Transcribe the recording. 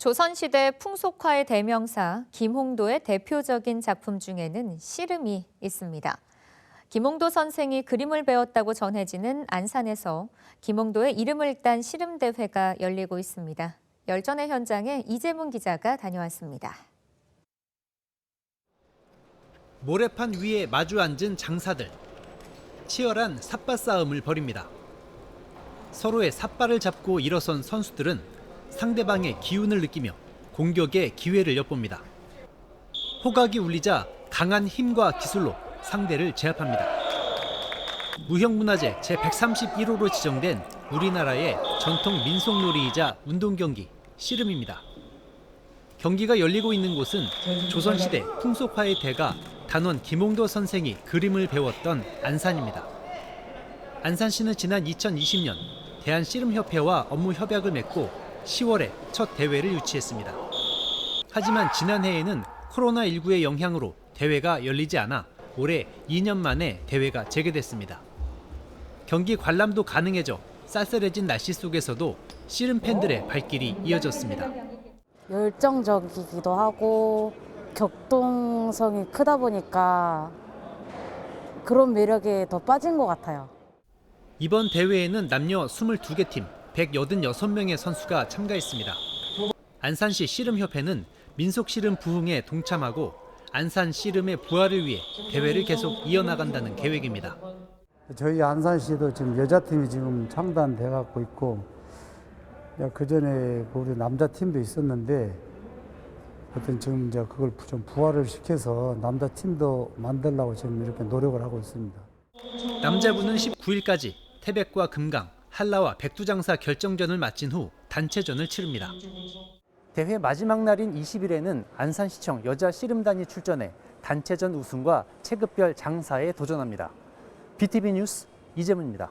조선시대 풍속화의 대명사 김홍도의 대표적인 작품 중에는 씨름이 있습니다. 김홍도 선생이 그림을 배웠다고 전해지는 안산에서 김홍도의 이름을 딴 씨름 대회가 열리고 있습니다. 열전의 현장에 이재문 기자가 다녀왔습니다. 모래판 위에 마주 앉은 장사들. 치열한 삿바 싸움을 벌입니다. 서로의 삿발을 잡고 일어선 선수들은 상대방의 기운을 느끼며 공격의 기회를 엿봅니다. 호각이 울리자 강한 힘과 기술로 상대를 제압합니다. 무형문화재 제131호로 지정된 우리나라의 전통 민속놀이이자 운동경기 씨름입니다. 경기가 열리고 있는 곳은 조선시대 풍속화의 대가 단원 김홍도 선생이 그림을 배웠던 안산입니다. 안산시는 지난 2020년 대한씨름협회와 업무 협약을 맺고 10월에 첫 대회를 유치했습니다. 하지만 지난해에는 코로나19의 영향으로 대회가 열리지 않아 올해 2년 만에 대회가 재개됐습니다. 경기 관람도 가능해져 쌀쌀해진 날씨 속에서도 씨름 팬들의 발길이 이어졌습니다. 열정적이기도 하고 격동성이 크다 보니까 그런 매력에 더 빠진 것 같아요. 이번 대회에는 남녀 22개 팀 186명의 선수가 참가했습니다. 안산시 씨름협회는 민속 씨름 부흥에 동참하고 안산 씨름의 부활을 위해 대회를 계속 이어나간다는 계획입니다. 저희 안산시도 지금 여자팀이 지금 창단돼 갖고 있고 그 전에 우리 남자 팀도 있었는데 어떤 지금 이제 그걸 좀 부활을 시켜서 남자 팀도 만들려고 지금 이렇게 노력을 하고 있습니다. 남자부는 19일까지 태백과 금강, 한라와 백두장사 결정전을 마친 후 단체전을 치릅니다. 대회 마지막 날인 20일에는 안산시청 여자 씨름단이 출전해 단체전 우승과 체급별 장사에 도전합니다. BTV 뉴스 이재문입니다.